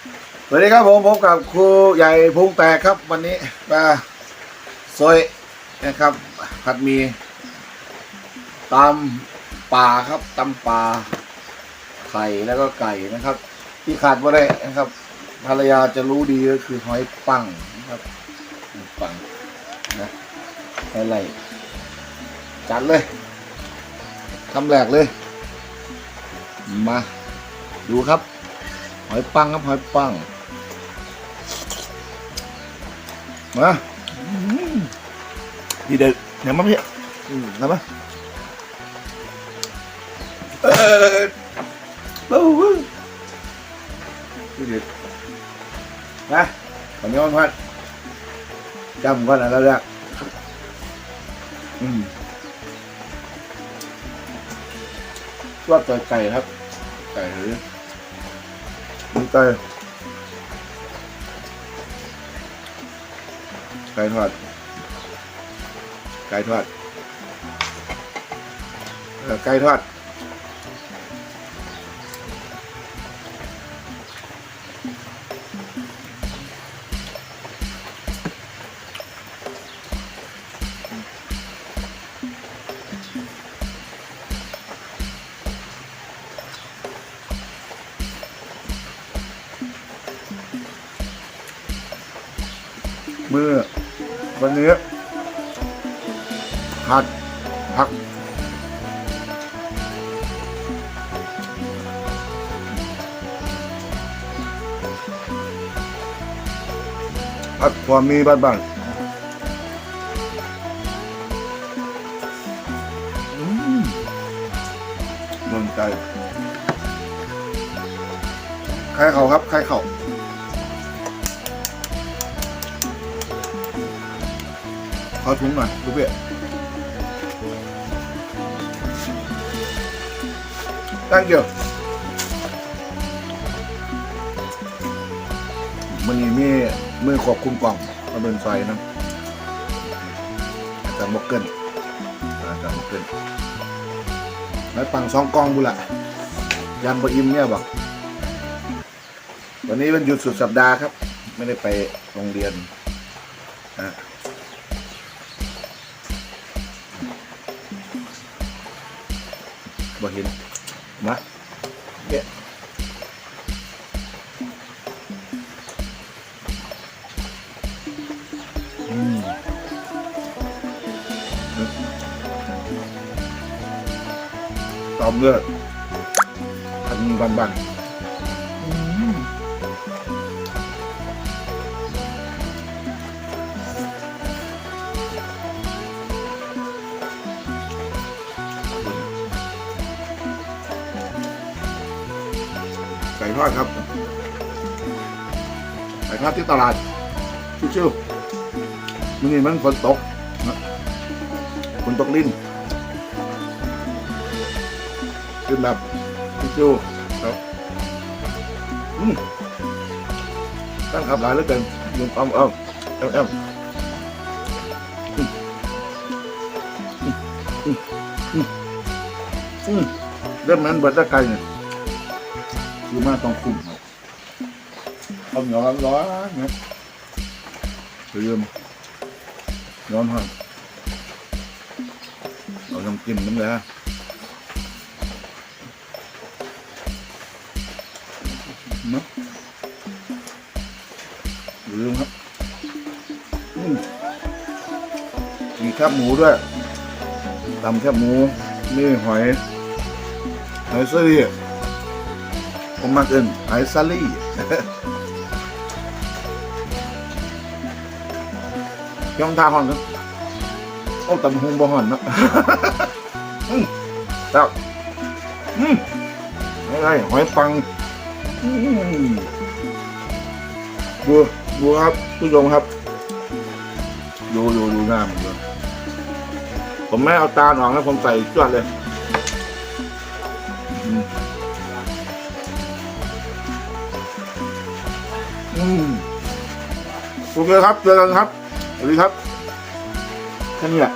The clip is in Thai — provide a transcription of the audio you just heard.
สวัสดีครับผมพบกับครูใหญ่พุงแตกครับ วันนี้มาซอยนะครับ ผัดหมีตำป่าครับตำป่าไข่แล้วก็ไก่นะครับ ที่ขาดไม่ได้นะครับ ภรรยาจะรู้ดีก็คือหอยปังนะครับหอยปังนะอะไรจัดเลยคำแรกเลย มา ดูครับ หอยปังครับหอยปังมาอืมดีเด็ดเห็นไหมพี่อืมเห็นไหมเออเบ้าเว้ยดีเด็ดนะตอนนี้มันพัดจำก่อนนะแล้วเนี่ยอืมชอบใจไก่ครับ ไก่หรือ ใจไก่ไก่ทอดไก่ทอดไก่ทอด มือวันนี้ผัดผักผัดความมีบ้านบ้านอืมโดนใจใครเขาครับ ใครเขา อถุงหน่อยลูกเบี้ยตั้งเดียวมันนี้มีมือขอบคุมกล่องมาเป็นไฟนะอาจารย์มกเกิลอาจารย์มกเกิลแล้วปังสองกล่องบุละยันบะอิมเนี่ยบอกวันนี้เป็นหยุดสุดสัปดาห์ครับ ไม่ได้ไปโรงเรียนนะ บ่เห็นมาเนี่ยอืมตอมเลือดทันบันๆ ไก่ทอดครับไก่ทอดที่ตลาดชิวๆมันนี่มันฝนตกนะฝนตกลิ้นขึ้นแบบชิวๆครับอืมตั้งขับหลายเหลือเกินยุงอ้อมอ้อมแอมแอมอืมอืมอืมอืมอืมเริ่มนั้นบิดตะไก่เนี่ย คือมาต้องคุ้มครับเอาเหนียวร้อนๆนะอย่าลืมร้อนหอมเราทำกินน้ำเลยฮะเนะอย่าลืมครับมีแคบหมูด้วยตำแคบหมูนี่หอยหอยเสื้ ผมมาเกินไอซาลี่ยองทาหอนครับโอ้ตำหงบ่ห่อนเนอะอืมครับอืมอะไรหอยปังอืมบัวบัวครับผู้ชมครับ ดูดูดูหน้ามันดูผมไม่เอาตาหนองแล้วผมใส่จวดเลย อืมโอเคครับเจอกันครับสวัสดีครับแค่นี้แหละ